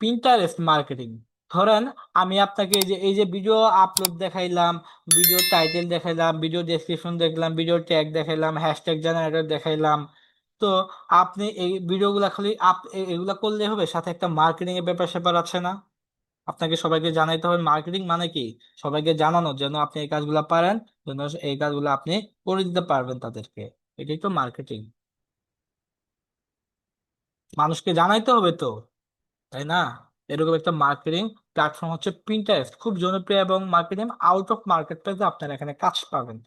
Pinterest marketing ধরেন আমি আপনাকে এই যে এই যে ভিডিও আপলোড দেখাইলাম ভিডিও টাইটেল দেখাইলাম ভিডিও ডেসক্রিপশন দেখলাম ভিডিও ট্যাগ দেখাইলাম হ্যাশট্যাগ জেনারেটর দেখাইলাম তো আপনি এই ভিডিওগুলো খালি আপ এগুলা করলে হবে সাথে একটা মার্কেটিং এর ব্যাপার স্যাপার আছে না আপনাকে সবাইকে জানাইতে হবে মার্কেটিং মানে কি সবাইকে জানানো যেন আপনি এই কাজগুলা পারেন যেন এই কাজগুলো আপনি করে দিতে পারবেন তাদেরকে এটাই তো মার্কেটিং মানুষকে জানাইতে হবে তো, তাই না? এরকম একটা মার্কেটিং প্ল্যাটফর্ম হচ্ছে পিন্টারেস্ট খুব জনপ্রিয় এবং মার্কেটিং আউট অফ মার্কেট প্লেসে আপনারা এখানে কাজ পাবেন।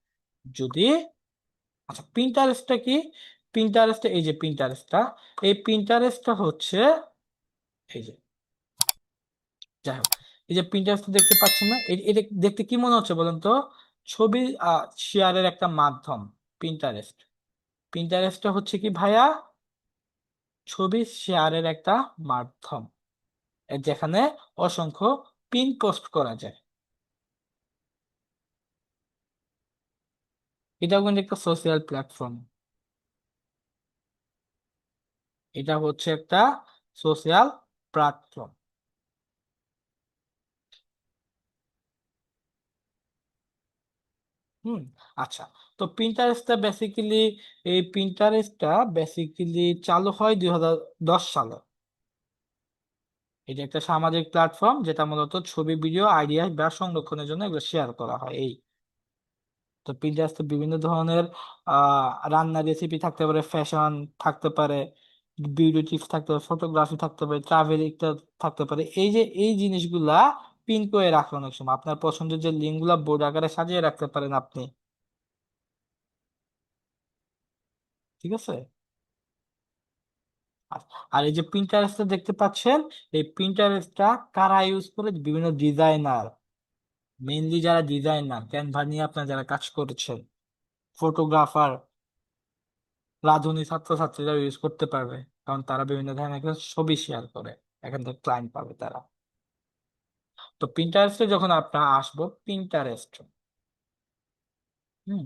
যদি আচ্ছা পিন্টারেস্টটা কি? পিন্টারেস্টটা এই যে পিন্টারেস্টটা এই পিন্টারেস্টটা হচ্ছে, এই যে, যাই হোক, এই যে পিন্টারেস্ট দেখতে পাচ্ছেন না এটা দেখতে কি মনে হচ্ছে বলেন তো? ছবি শেয়ারের একটা মাধ্যম পিন্টারেস্ট পিন্টারেস্টটা হচ্ছে কি ভাইয়া? ছবি শেয়ারের একটা মাধ্যম, যেখানে অসংখ্য পিন পোস্ট করা যায়। এটাও কিন্তু একটা সোশ্যাল প্ল্যাটফর্ম এটা হচ্ছে একটা সোশ্যাল প্ল্যাটফর্ম হুম আচ্ছা। তো পিন্টারেস্টটা বেসিক্যালি এই পিন্টারেস্টটা বেসিক্যালি চালু হয় দুই হাজার দশ সালে। এটা একটা সামাজিক প্ল্যাটফর্ম যেটা মূলত ছবি ভিডিও আইডিয়া বা সংরক্ষণের জন্য এগুলো শেয়ার করা হয়, এই। তো পিন্টারেস্টে বিভিন্ন ধরনের রান্নার রেসিপি থাকতে পারে ফ্যাশন থাকতে পারে ভিডিও টিপস থাকতে পারে ফটোগ্রাফি থাকতে পারে ট্রাভেল থাকতে পারে। এই যে, এই জিনিসগুলা পিন করে রাখেন অনেক সময়। আপনার পছন্দের যে লিঙ্কগুলা বোর্ড আকারে সাজিয়ে রাখতে পারেন আপনি। ঠিক আছে? আর এই যে পিন্টারেস্টটা দেখতে পাচ্ছেন, এই পিন্টারেস্টটা কারা ইউজ করে বিভিন্ন ডিজাইনার মেইনলি যারা ডিজাইনার ক্যানভা নিয়ে আপনারা যারা কাজ করছেন ফটোগ্রাফার রাঁধুনি ছাত্রছাত্রীরা ইউজ করতে পারবে, কারণ তারা বিভিন্ন ধরনের ছবি শেয়ার করে, এখান থেকে ক্লায়েন্ট পাবে তারা। তো পিন্টারেস্টে যখন আপনার আসব পিন্টারেস্ট হুম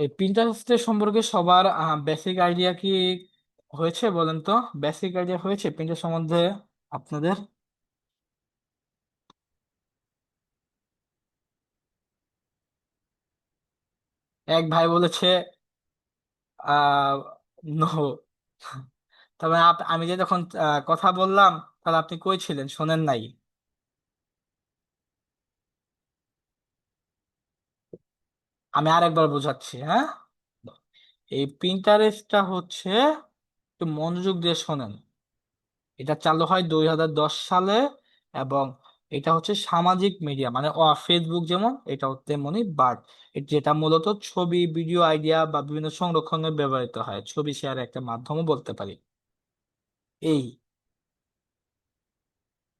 এই পিন্টারেস্টের সম্পর্কে সবার বেসিক আইডিয়া কি হয়েছে বলেন তো? বেসিক আইডিয়া হয়েছে পিন্টারেস্ট সম্বন্ধে আপনাদের? এক ভাই বলেছে আহ নো তবে আমি যে যখন কথা বললাম, তাহলে আপনি কই ছিলেন? শোনেন নাই। আমি আরেকবার বোঝাচ্ছি হ্যাঁ? এই পিন্টারেস্টটা হচ্ছে, একটু মনোযোগ দিয়ে শোনেন। এটা চালু হয় দুই হাজার দশ সালে এবং এটা হচ্ছে সামাজিক মিডিয়া মানে ফেসবুক যেমন, এটাও তেমনই বাট যেটা মূলত ছবি, ভিডিও আইডিয়া বা বিভিন্ন সংরক্ষণে ব্যবহৃত হয়। ছবি শেয়ারের একটা মাধ্যমও বলতে পারি। এই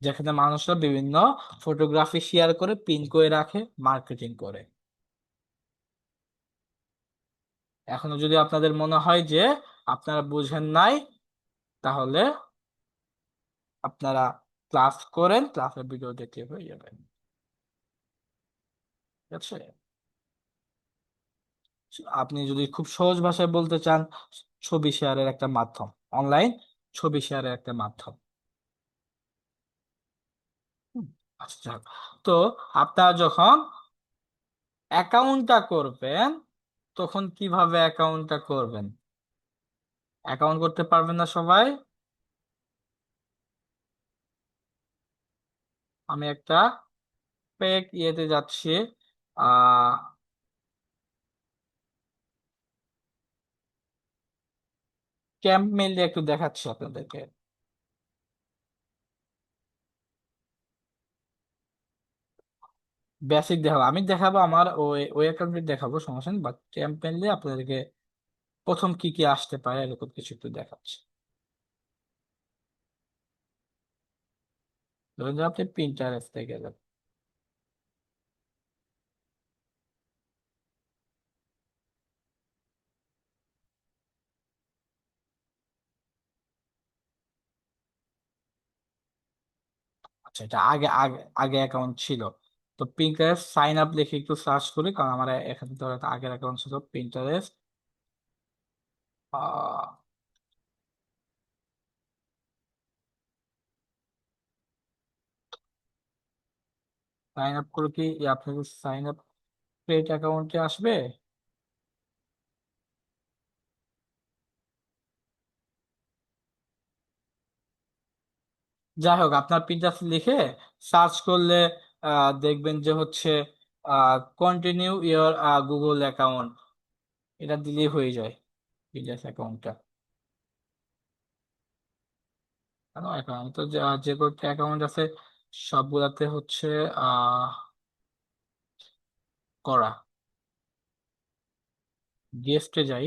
যেখানে মানুষরা বিভিন্ন ফটোগ্রাফি শেয়ার করে পিন করে রাখে মার্কেটিং করে। এখনও যদি আপনাদের মনে হয় যে আপনারা বুঝেন নাই, তাহলে আপনারা ক্লাস করেন, ক্লাসের ভিডিও দেখে হয়ে যাবেন ঠিক আছে? আপনি যদি খুব সহজ ভাষায় বলতে চান, ছবি শেয়ারের একটা মাধ্যম, অনলাইন ছবি শেয়ারের একটা মাধ্যম। আচ্ছা। তো আপনারা যখন অ্যাকাউন্টটা করবেন তখন কীভাবে অ্যাকাউন্টটা করবেন? অ্যাকাউন্ট করতে পারবেন না সবাই? আমি একটা ফেক ইয়েতে যাচ্ছি আহ ক্যাম্প মেইলে একটু দেখাচ্ছি আপনাদেরকে। বেসিক দেখাবো। আমি দেখাবো আমার ওই ওই অ্যাকাউন্টে দেখাবো, সমস্যা নেই বাট ক্যাম্পেইন দিয়ে আপনাদেরকে প্রথম কি কি আসতে পারে এরকম কিছু একটু দেখাচ্ছি। ধরুন যে আপনি প্রিন্টারেস্টে গেলেন। আচ্ছা এটা আগে আগে আগে অ্যাকাউন্ট ছিল। তো পিন্টারেস্ট সাইন আপ লিখে একটু সার্চ করি কারণ আমার এখানে ধরো আগের অ্যাকাউন্ট ছিল পিন্টারেস্ট সাইন আপ করে কি আপনাকে সাইন আপ ক্রেডিট অ্যাকাউন্টে আসবে? যাই হোক আপনার পিন্টারেস্ট লিখে সার্চ করলে আহ, দেখবেন যে হচ্ছে কন্টিনিউ ইয়োর গুগল অ্যাকাউন্ট এটা দিলেই হয়ে যায় পিন্টারেস্ট অ্যাকাউন্টটা কেন? অ্যাকাউন্ট তো যে কয়েকটা অ্যাকাউন্ট আছে, সবগুলাতে হচ্ছে আহ করা। গেস্টে যাই।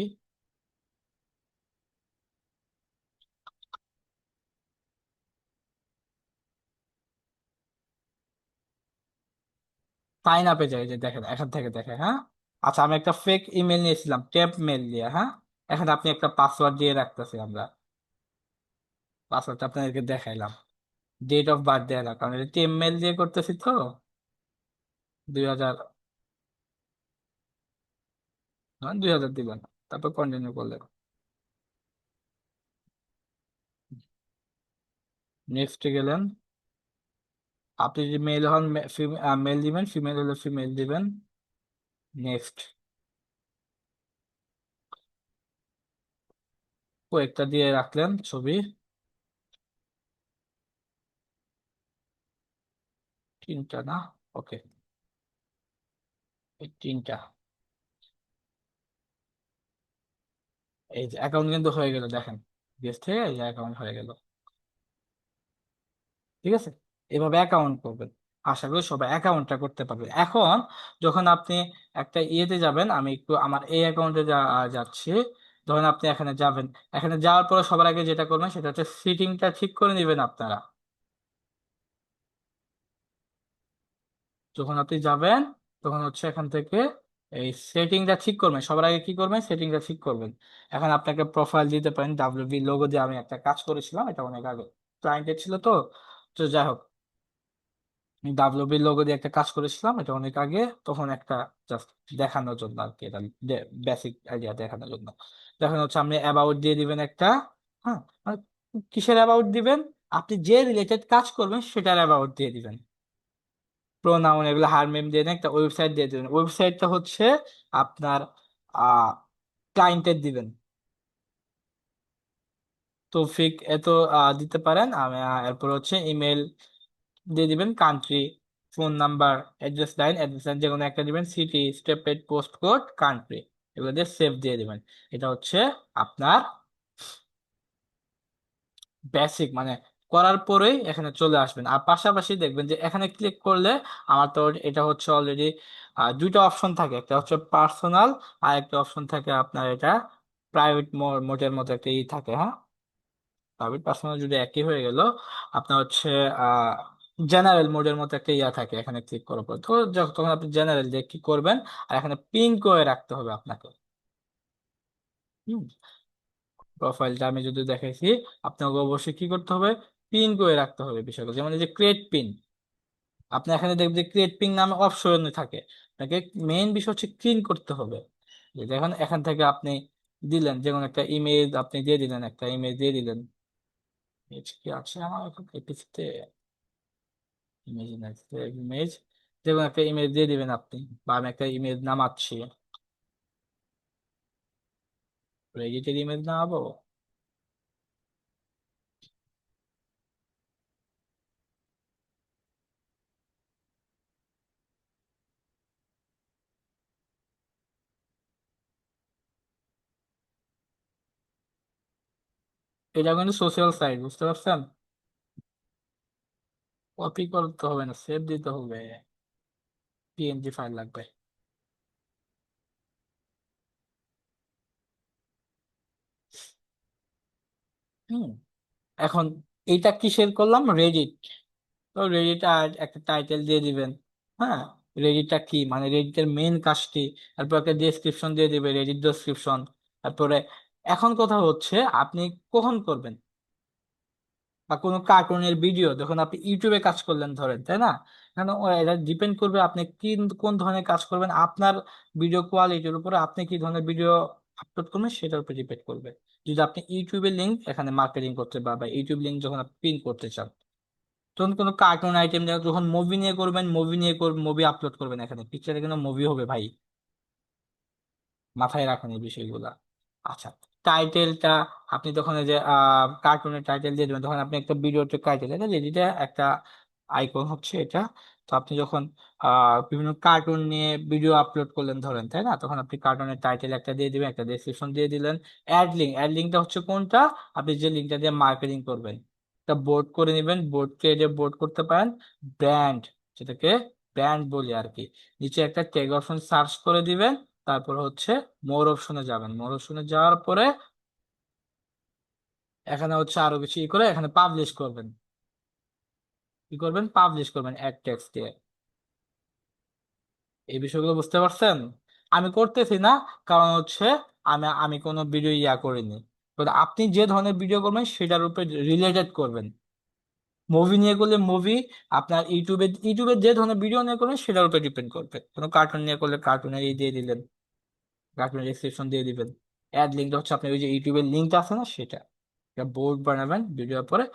সাইন আপে যাই যে দেখেন, এখান থেকে দেখে হ্যাঁ? আচ্ছা আমি একটা ফেক ইমেল নিয়েছিলাম টেপ মেল দিয়ে হ্যাঁ? এখানে আপনি একটা পাসওয়ার্ড দিয়ে রাখতেছি আমরা। পাসওয়ার্ডটা আপনাদেরকে দেখাইলাম। ডেট অফ বার্থ দেওয়া কারণ এটা টেপ মেল দিয়ে করতেছি তো। দুই হাজার দুই হাজার দিবেন তারপর কন্টিনিউ করলেন। নেক্সটে গেলেন। আপনি যদি মেল হন মেল দিবেন ফিমেল হলে ফিমেল দিবেন। নেক্সট কয়েকটা দিয়ে রাখলেন ছবি। তিনটা না? ওকে তিনটা। এই যে অ্যাকাউন্ট কিন্তু হয়ে গেল, দেখেন। গেস্ট থেকে এই যে অ্যাকাউন্ট হয়ে গেল। ঠিক আছে? এভাবে অ্যাকাউন্ট করবেন। আশা করি সবাই অ্যাকাউন্টটা করতে পারবে। এখন যখন আপনি একটা ইয়েতে যাবেন, আমি একটু আমার এই অ্যাকাউন্টে যাচ্ছি, ধরেন আপনি এখানে যাবেন। এখানে যাওয়ার পরে সবার আগে যেটা করবেন সেটা হচ্ছে সিটিংটা ঠিক করে নেবেন আপনারা। যখন আপনি যাবেন, তখন হচ্ছে এখান থেকে এই সেটিংটা ঠিক করবেন। সবার আগে কি করবেন? সেটিংটা ঠিক করবেন। এখন আপনাকে প্রোফাইল দিতে পারেন ডাব্লিউবি লোগো দিয়ে আমি একটা কাজ করেছিলাম, এটা অনেক আগে। ক্লায়েন্টের ছিল তো তো যাই হোক। ডাব্লিউবি লোগো দিয়ে একটা কাজ করেছিলাম, এটা অনেক আগে, তখন একটা জাস্ট দেখানোর জন্য আর কি, এটা বেসিক আইডিয়া দেখানোর জন্য। দেখেন হচ্ছে আপনি অ্যাবাউট দিয়ে দিবেন একটা হ্যাঁ? মানে কিসের অ্যাবাউট দিবেন? আপনি যে রিলেটেড কাজ করবেন সেটার অ্যাবাউট দিয়ে দিবেন। প্রোনাউন এগুলো হার মেম দিয়ে একটা ওয়েবসাইট দিয়ে দিবেন। ওয়েবসাইটটা হচ্ছে আপনার আহ ক্লায়েন্টের দিবেন। তৌফিক এত দিতে পারেন। আমি এরপর হচ্ছে ইমেল দিয়ে দিবেন country phone number address line address line যে কোনো একটা দিবেন city step rate post code country এগুলো দিয়ে সেভ দিয়ে দিবেন। এটা হচ্ছে আপনার বেসিক মানে করার পরেই এখানে চলে আসবেন। আর পাশাপাশি দেখবেন যে এখানে ক্লিক করলে আমার তো এটা হচ্ছে অলরেডি দুইটা অপশন থাকে। একটা হচ্ছে পার্সোনাল আর একটা অপশন থাকে আপনার এটা প্রাইভেট মোডের মতো একটা ই থাকে হ্যাঁ? প্রাইভেট পার্সোনাল যদি একই হয়ে গেল, আপনার হচ্ছে, আহ জেনারেল মোডের মতো একটা ইয়া থাকে এখানে ক্লিক করার পর। যখন, তখন আপনি জেনারেল দিয়ে কি করবেন, আর এখানে পিন করে রাখতে হবে আপনাকে। প্রোফাইলটা আমি যদি দেখাইছি, আপনাকে অবশ্যই কি করতে হবে? পিন করে রাখতে হবে বিষয়গুলো যেমন যে ক্রিয়েট পিন আপনি এখানে দেখবেন যে ক্রিয়েট পিন নামে অপশন থাকে। আপনাকে মেইন বিষয় হচ্ছে ক্লিন করতে হবে। যে দেখুন, এখান থেকে আপনি দিলেন, যেমন একটা ইমেজ আপনি দিয়ে দিলেন, একটা ইমেজ দিয়ে দিলেন। কি আছে আমার এখন? এপিসিতে ইমেজ ইমেজ যেমন একটা ইমেজ দিয়ে দিবেন আপনি বা আমি একটা ইমেজ নামাচ্ছি রেডিটের ইমেজ নামাবো এটা কিন্তু সোশ্যাল সাইট বুঝতে পারছেন কপি করতে হবে না? সেভ দিতে হবে। পিএনজি ফাইল লাগবে। হুম, এখন এইটা কিসের করলাম? রেডিট তো রেডিট আর একটা টাইটেল দিয়ে দিবেন। হ্যাঁ রেডিটটা কি? মানে রেডিটের মেইন কাজটি। তারপর একটা ডেসক্রিপশন দিয়ে দিবে রেডিট ডেসক্রিপশন তারপরে এখন কথা হচ্ছে, আপনি কখন করবেন? বা কোনো কার্টুনের ভিডিও যখন আপনি ইউটিউবে কাজ করলেন ধরেন, তাই না? ও, এটা ডিপেন্ড করবে আপনি কি, কোন ধরনের কাজ করবেন, আপনার ভিডিও কোয়ালিটির উপরে আপনি কি ধরনের ভিডিও আপলোড করবেন, সেটার উপর ডিপেন্ড করবে। যদি আপনি ইউটিউবের লিঙ্ক এখানে মার্কেটিং করতে বা ইউটিউব লিঙ্ক যখন আপনি পিন করতে চান, তখন কোনো কার্টুন আইটেম যখন মুভি নিয়ে করবেন মুভি নিয়ে মুভি আপলোড করবেন এখানে। পিকচারে কিন্তু মুভি হবে ভাই? মাথায় রাখুন এই বিষয়গুলা। আচ্ছা। টাইটেলটা আপনি তখন যে কার্টুনের টাইটেল দিয়ে দেবেন, তখন আপনি একটা ভিডিওতে টাইটেল এটা একটা আইকন হচ্ছে এটা। তো আপনি যখন বিভিন্ন কার্টুন নিয়ে ভিডিও আপলোড করলেন ধরেন, তাই না? তখন আপনি কার্টুনের টাইটেল একটা দিয়ে দিবেন, একটা ডেসক্রিপশন দিয়ে দিলেন। অ্যাড লিঙ্ক অ্যাড লিঙ্কটা হচ্ছে কোনটা? আপনি যে লিঙ্কটা দিয়ে মার্কেটিং করবেন, একটা বোর্ড করে নেবেন। বোর্ড যে বোর্ড করতে পারেন। ব্র্যান্ড যেটাকে ব্র্যান্ড বলি আর কি নিচে একটা ট্যাগ অপশন সার্চ করে দিবেন। তারপর হচ্ছে মোর অপশনে যাবেন। মোর অপশনে যাওয়ার পরে এখানে হচ্ছে আরও কিছু ই করে এখানে পাবলিশ করবেন। কি করবেন? পাবলিশ করবেন এক টেক্সট দিয়ে। এই বিষয়গুলো বুঝতে পারছেন? আমি করতেছি না, কারণ হচ্ছে আমি আমি কোনো ভিডিও ইয়া করিনি। আপনি যে ধরনের ভিডিও করবেন, সেটার উপরে রিলেটেড করবেন। মুভি নিয়ে করলে মুভি আপনার ইউটিউবে ইউটিউবে যে ধরনের ভিডিও নিয়ে করবেন, সেটার উপরে ডিপেন্ড করবে। কোনো কার্টুন নিয়ে করলে কার্টুনের এই দিয়ে দিলেন কার্টুনের ডেসক্রিপশন দিয়ে দিবেন। অ্যাড লিঙ্কটা হচ্ছে আপনার ওই যে ইউটিউবের লিঙ্কটা আছে না, সেটা। বোর্ড বানাবেন ভিডিওর পরে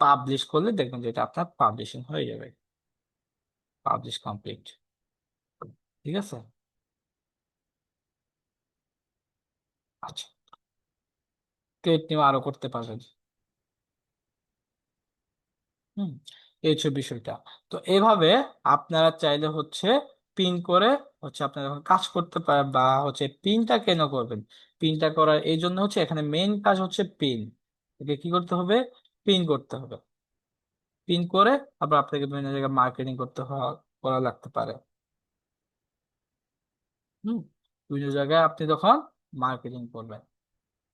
পাবলিশ করলে দেখবেন যে এটা আপনার পাবলিশিং হয়ে যাবে। পাবলিশ কমপ্লিট ঠিক আছে? আচ্ছা। ক্রিয়েট আরও করতে পারবেন। হুম, এই হচ্ছে বিষয়টা। তো এভাবে আপনারা চাইলে হচ্ছে পিন করে হচ্ছে আপনারা কাজ করতে পারেন বা হচ্ছে পিনটা কেন করবেন? পিনটা করার এই জন্য হচ্ছে এখানে মেইন কাজ হচ্ছে পিন একে কি করতে হবে? পিন করতে হবে। পিন করে আবার আপনাকে বিভিন্ন জায়গায় মার্কেটিং করতে করা লাগতে পারে। হুম, বিভিন্ন জায়গায় আপনি তখন মার্কেটিং করবেন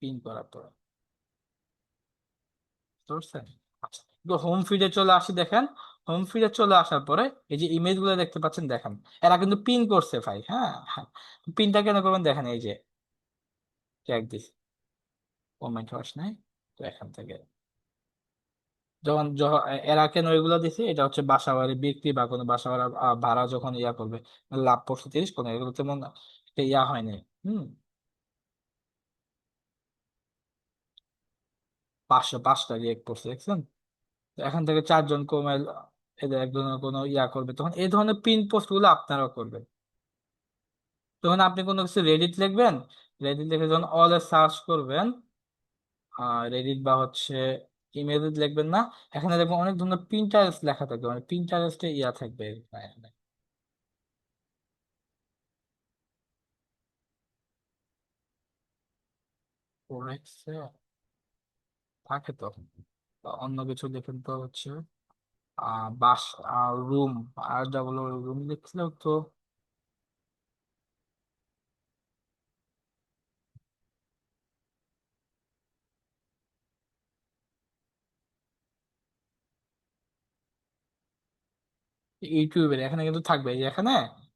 পিন করার পরে। বুঝতে পারছেন? আচ্ছা। হোম ফিডে চলে আসি, দেখেন। হোম ফিডে চলে আসার পরে এই যে ইমেজগুলো দেখতে পাচ্ছেন, দেখেন। এরা কিন্তু পিন করছে ভাই হ্যাঁ? হ্যাঁ পিনটা কেন করবেন? দেখেন এই যে। ট্যাগ দিস কমেন্ট হস নাই? তো এখান থেকে। যখন এরা কেন এগুলো দিছে? এটা হচ্ছে বাসা বাড়ি বিক্রি বা কোনো বাসা ভাড়া ভাড়া যখন ইয়া করবে, লাভ পড়ছে তিরিশ, কোনো এগুলো তেমন ইয়া হয়নি, হুম? পাঁচশো পাঁচটা রিয়েক্ট করছে দেখছেন? এখান থেকে চারজন কমে এদের একজনের কোনো ইয়া করবে। তখন এই ধরনের পিন পোস্টগুলো আপনারাও করবেন। তখন আপনি কোনো কিছু রেডিট লিখবেন রেডিট লিখে যখন অল এ সার্চ করবেন রেডিট বা হচ্ছে ইমেল লিখবেন না, এখানে দেখবেন অনেক ধরনের পিন্টারেস্ট লেখা থাকবে মানে পিন্টারেস্টে ইয়া থাকবে এখানে। থাকে তো। অন্য কিছু লিখেন তো হচ্ছে। বাস রুম, আর ডাবল রুম লিখলেও তো। ইউটিউবের, এখানে কিন্তু থাকবে। এখানে,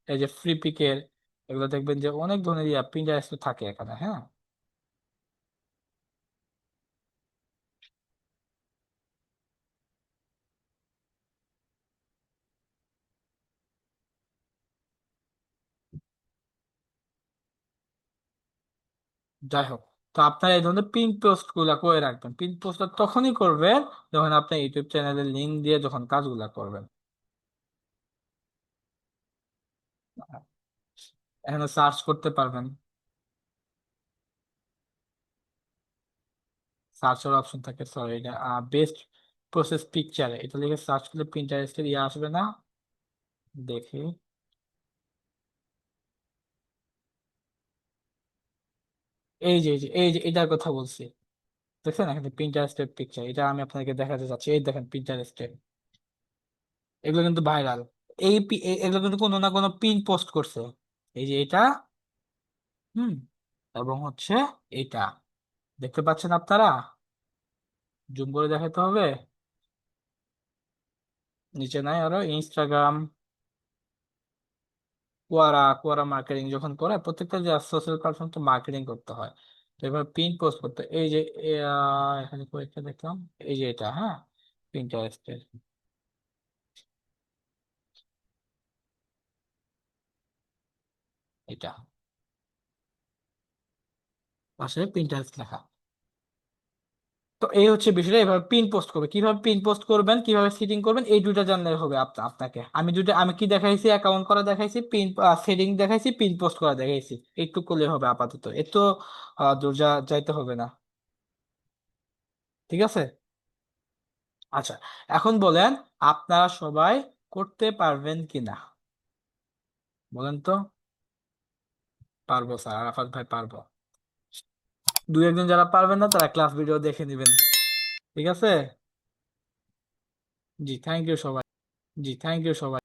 এই যে ফ্রি পিকের, এগুলো দেখবেন যে অনেক ধরনের থাকে এখানে হ্যাঁ? যাই হোক তো আপনার এই ধরনের পিন পোস্টগুলা করে রাখবেন। পিন পোস্টটা তখনই করবেন যখন আপনি ইউটিউব চ্যানেলের লিঙ্ক দিয়ে যখন কাজগুলা করবেন। এখানে সার্চ করতে পারবেন। সার্চের অপশন থাকে সরি এটা বেস্ট প্রসেস পিকচার এটা লিখে সার্চ করলে পিন্টারেস্টের ইয়ে আসবে না। দেখি। এই যে এই যে এটার কথা বলছি। দেখছেন? এখানে পিন্টারেস্টের পিকচার এটা আমি আপনাকে দেখাতে চাচ্ছি এই দেখেন পিন্টারেস্টের এগুলো কিন্তু ভাইরাল এই এগুলো কিন্তু কোনো না কোনো পিন পোস্ট করছে। এই যে এটা, হুম, এবং হচ্ছে এটা। দেখতে পাচ্ছেন আপনারা? জুম করে দেখাতে হবে। নিচে নাই আরও ইনস্টাগ্রাম কোয়ারা কোয়ারা মার্কেটিং যখন করে, প্রত্যেকটা যে সোশ্যাল প্ল্যাটফর্ম তো মার্কেটিং করতে হয়। তো এবার পিন পোস্ট করতে, এই যে এখানে কয়েকটা দেখলাম, এই যে এটা হ্যাঁ? পিন্টারেস্টের এটা। পাশে পিন্টারেস্ট লেখা। তো এই হচ্ছে বিষয়টা, এভাবে পিন পোস্ট করবে। কীভাবে পিন পোস্ট করবেন, কীভাবে সেটিং করবেন, এই দুইটা জানলে হবে আপনাকে। আমি দুইটা, আমি কি দেখাইছি অ্যাকাউন্ট করা দেখাইছি পিন সেটিং দেখাইছি পিন পোস্ট করা দেখাইছি। একটু করলে হবে আপাতত। এত দূর যাইতে হবে না। ঠিক আছে? আচ্ছা এখন বলেন আপনারা সবাই করতে পারবেন কিনা? বলেন তো। পারব স্যার, আরাফাত ভাই পারব। দু একজন যারা পারবেন না, তারা ক্লাস ভিডিও দেখে নেবেন। ঠিক আছে? জি থ্যাংক ইউ সবাই। জি থ্যাংক ইউ সবাই।